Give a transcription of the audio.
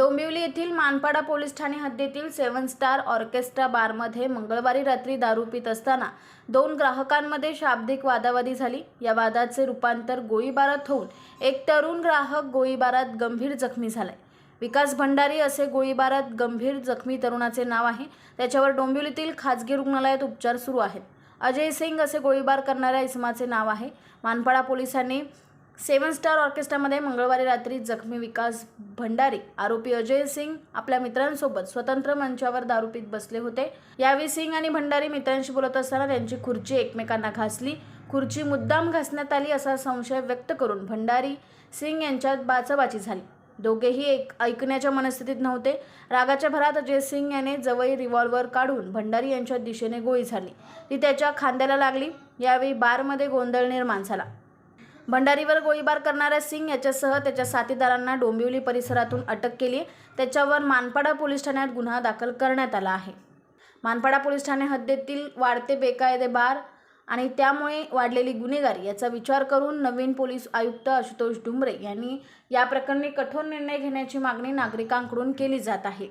डोंबिवली येथील मानपाडा पोलीस ठाणे हद्दीतील सेवन star orchestra बारमध्ये मंगळवारी रात्री दारू पित असताना दोन ग्राहकांमध्ये शाब्दिक वादावादी झाली. या वादाचे रूपांतर गोळीबारात होऊन एक तरुण ग्राहक गोळीबारात गंभीर जखमी झालाय. विकास भंडारी असे गोळीबारात गंभीर जखमी तरुणाचे नाव आहे. त्याच्यावर डोंबिवलीतील खाजगी रुग्णालयात उपचार सुरू आहेत. अजय सिंग असे गोळीबार करणाऱ्या इसमाचे नाव आहे. मानपाडा पोलिसांनी सेवन स्टार ऑर्केस्ट्रामध्ये मंगळवारी रात्री जखमी विकास भंडारी आरोपी अजय सिंग आपल्या मित्रांसोबत स्वतंत्र मंचावर दारूपीत बसले होते. यावेळी सिंग आणि भंडारी मित्रांशी बोलत असताना त्यांची खुर्ची एकमेकांना घासली. खुर्ची मुद्दाम घासण्यात आली असा संशय व्यक्त करून भंडारी सिंग यांच्यात बाचाबाची झाली. दोघेही एक ऐकण्याच्या मनस्थितीत नव्हते. रागाच्या भरात अजय सिंग याने जवळ रिव्हॉल्वर काढून भंडारी यांच्या दिशेने गोळी झाली. ती त्याच्या खांद्याला लागली. यावेळी बारमध्ये गोंधळ निर्माण झाला. भंडारीवर गोळीबार करणाऱ्या सिंग याच्यासह त्याच्या साथीदारांना डोंबिवली परिसरातून अटक केली त्याच्यावर मानपाडा पोलीस ठाण्यात गुन्हा दाखल करण्यात आला आहे. मानपाडा पोलीस ठाणे हद्दीतील वाढते बेकायदे बार आणि त्यामुळे वाढलेली गुन्हेगारी याचा विचार करून नवीन पोलीस आयुक्त आशुतोष डुंबरे यांनी या प्रकरणी कठोर निर्णय घेण्याची मागणी नागरिकांकडून केली जात आहे.